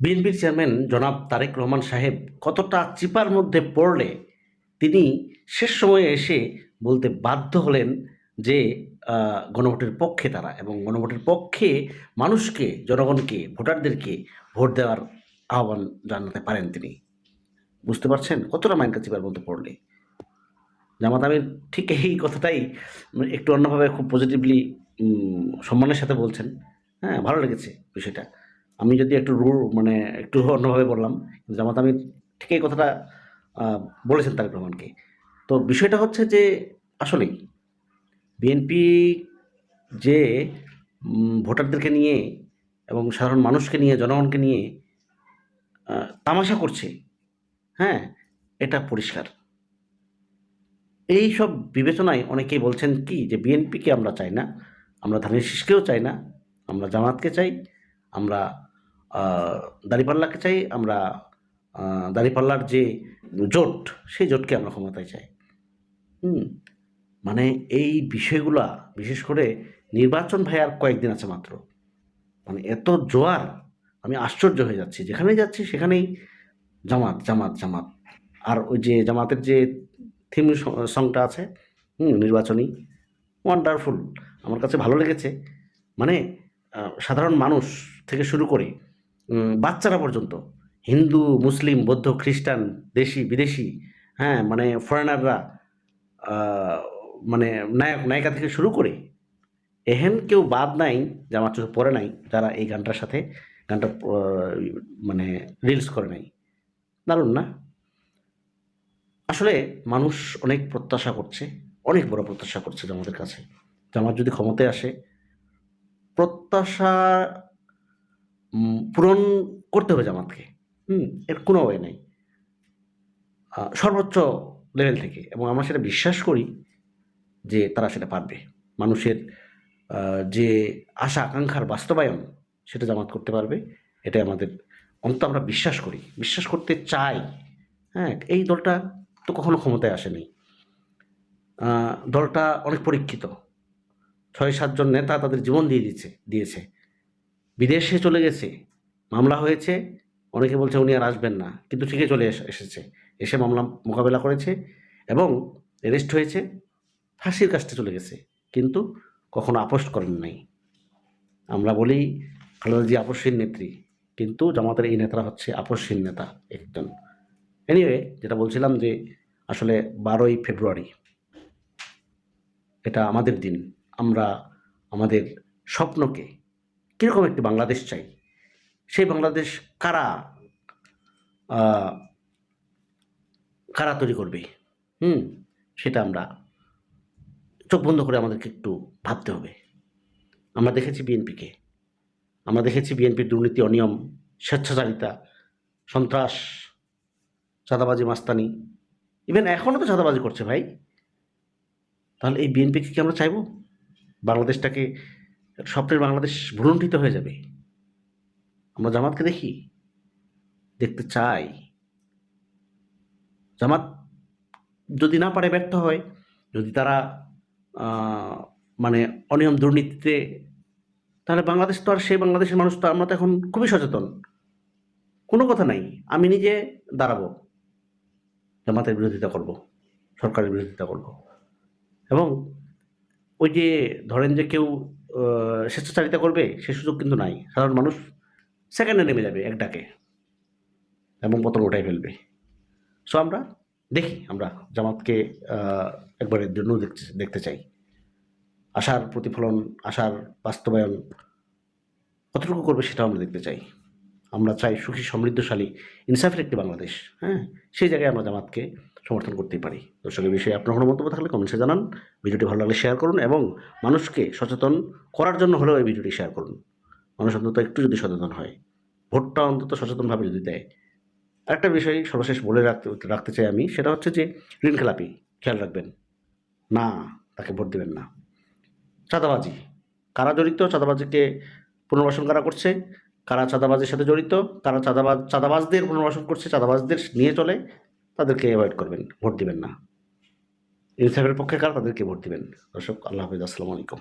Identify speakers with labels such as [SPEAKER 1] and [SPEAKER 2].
[SPEAKER 1] বিএনপির চেয়ারম্যান জনাব তারেক রহমান সাহেব কতটা চিপার মধ্যে পড়লে তিনি শেষ সময়ে এসে বলতে বাধ্য হলেন যে গণভোটের পক্ষে তারা এবং গণভোটের পক্ষে মানুষকে, জনগণকে, ভোটারদেরকে ভোট দেওয়ার আহ্বান জানাতে পারেন তিনি। বুঝতে পারছেন? কতটা মাইনকা চিপার মধ্যে পড়লে? জামাত আমির ঠিক এই কথাটাই একটু অন্যভাবে খুব পজিটিভলি সম্মানের সাথে বলছেন। হ্যাঁ ভালো লেগেছে বিষয়টা। আমি যদি একটু রুল মানে একটু অন্যভাবে বললাম জামাত আমি ঠিক এই কথাটা বলেছেন তারেক রহমানকে। তো বিষয়টা হচ্ছে যে, আসলেই বিএনপি যে ভোটারদেরকে নিয়ে এবং সাধারণ মানুষকে নিয়ে, জনগণকে নিয়ে তামাশা করছে হ্যাঁ এটা পরিষ্কার। এই সব বিবেচনায় অনেকেই বলছেন কি, যে বিএনপিকে আমরা চাই না, আমরা ধানের শীষকেও চাই না, আমরা জামাতকে চাই, আমরা দাঁড়িপাল্লাকে চাই, আমরা দাঁড়িপাল্লার যে জোট, সেই জোটকে আমরা ক্ষমতায় চাই। হুম মানে এই বিষয়গুলা, বিশেষ করে নির্বাচন ভাই আর কয়েকদিন আছে মাত্র। মানে এত জোয়ার, আমি আশ্চর্য হয়ে যাচ্ছি। যেখানেই যাচ্ছি, সেখানেই জামাত জামাত জামাত। আর ওই যে জামাতের যে থিম সংটা আছে, হুম, নির্বাচনী ওয়ান্ডারফুল আমার কাছে ভালো লেগেছে। মানে সাধারণ মানুষ থেকে শুরু করে বাচ্চারা পর্যন্ত। হিন্দু, মুসলিম, বৌদ্ধ, খ্রিস্টান, দেশি, বিদেশি হ্যাঁ মানে ফরেনাররা মানে নায়ক, নায়িকা থেকে শুরু করে এহেন কেউ বাদ নাই জামাত চোখে পড়ে নাই, যারা এই গানটার সাথে, গানটা মানে রিলস করে নাই। দারুণ না? আসলে মানুষ অনেক প্রত্যাশা করছে, অনেক বড় প্রত্যাশা করছে জামাতের কাছে। জামাত যদি ক্ষমতায় আসে, প্রত্যাশা পূরণ করতে হবে জামাতকে। হুম, এর কোনো ওয়ে নেই। সর্বোচ্চ লেভেল থেকে। এবং আমরা সেটা বিশ্বাস করি যে তারা সেটা পারবে। মানুষের যে আশা, আকাঙ্ক্ষার বাস্তবায়ন সেটা জামাত করতে পারবে। এটাই আমাদের, অন্তত আমরা বিশ্বাস করি। বিশ্বাস করতে চাই। হ্যাঁ এই দলটা তো কখনো ক্ষমতায় আসেনি। দলটা অনেক পরীক্ষিত। ছয়, সাতজন নেতা তাদের জীবন দিয়ে দিচ্ছে, দিয়েছে। বিদেশে চলে গেছে, মামলা হয়েছে, অনেকে বলছে উনি আর আসবেন না, কিন্তু ঠিকই চলে এস- এসেছে, এসে মামলা মোকাবেলা করেছে এবং অ্যারেস্ট হয়েছে, ফাঁসির কাছতে চলে গেছে, কিন্তু কখনো আপোষ করেন নাই। আমরা বলি খালেদা জি আপসহীন নেত্রী, কিন্তু জামাতের এই নেতারা হচ্ছে আপসহীন নেতা একজন। এনিওয়ে যেটা বলছিলাম যে আসলে বারোই ফেব্রুয়ারি, এটা আমাদের দিন, আমরা আমাদের স্বপ্নকে কীরকম একটি বাংলাদেশ চাই? সেই বাংলাদেশ কারা কারা তৈরি করবে? হুম, সেটা আমরা চোখ বন্ধ করে আমাদেরকে একটু ভাবতে হবে। আমরা দেখেছি বিএনপিকে। আমরা দেখেছি বিএনপির দুর্নীতি, অনিয়ম, স্বেচ্ছাচারিতা, সন্ত্রাস, চাঁদাবাজি, মাস্তানি। ইভেন এখনও তো চাঁদাবাজি করছে ভাই। তাহলে এই বিএনপিকে কি আমরা চাইব? বাংলাদেশটাকে স্বপ্নের বাংলাদেশ ভ্রুণ্ঠিত হয়ে যাবে। আমরা জামাতকে দেখি, দেখতে চাই। জামাত যদি না পারে ব্যর্থ হয়, যদি তারা মানে অনিয়ম দুর্নীতিতে, তাহলে বাংলাদেশ তো আর সেই বাংলাদেশের মানুষ তো আমরা তো এখন খুবই সচেতন। কোনো কথা নাই, আমি নিজে দাঁড়াবো। জামাতের বিরোধিতা করব, সরকারের বিরোধিতা করব। এবং ওই যে ধরেন যে কেউ স্বেচ্ছাচারিতা করবে, সে সুযোগ কিন্তু নাই। সাধারণ মানুষ সেকেন্ডে নেমে যাবে এক ডাকে এবং পতন উঠাই ফেলবে। সো আমরা দেখি, আমরা জামাতকে একবারের জন্য দেখতে দেখতে চাই। আশার প্রতিফলন, আশার বাস্তবায়ন কতটুকু করবে সেটাও আমরা দেখতে চাই। আমরা চাই সুখী, সমৃদ্ধশালী, ইনসাফের একটি বাংলাদেশ হ্যাঁ? সেই জায়গায় আমরা জামাতকে সমর্থন করতেই পারি। দর্শকের বিষয়ে আপনার কোনো মন্তব্য থাকলে কমেন্টসে জানান। ভিডিওটি ভালো লাগলে শেয়ার করুন এবং মানুষকে সচেতন করার জন্য হলেও এই ভিডিওটি শেয়ার করুন। মানুষ অন্তত একটু যদি সচেতন হয়। ভোটটা অন্তত সচেতনভাবে যদি দেয়। আরেকটা বিষয় সর্বশেষ বলে রাখতে রাখতে চাই আমি, সেটা হচ্ছে যে ঋণ খেলাপি, খেয়াল রাখবেন। না, তাকে ভোট দেবেন না। চাঁদাবাজি, কারা জড়িত? চাঁদাবাজিকে পুনর্বাসন কারা করছে? কারা চাঁদাবাজির সাথে জড়িত? কারা চাঁদাবাজ, চাঁদাবাজদের পুনর্বাসন করছে? চাঁদাবাজদের নিয়ে চলে? তাদেরকে অ্যাভয়েড করবেন, ভোট দিবেন না। ইনসাফের পক্ষে কার তাদেরকে ভোট দিবেন? দর্শক, আল্লাহ হাফিজ, আসসালামু আলাইকুম।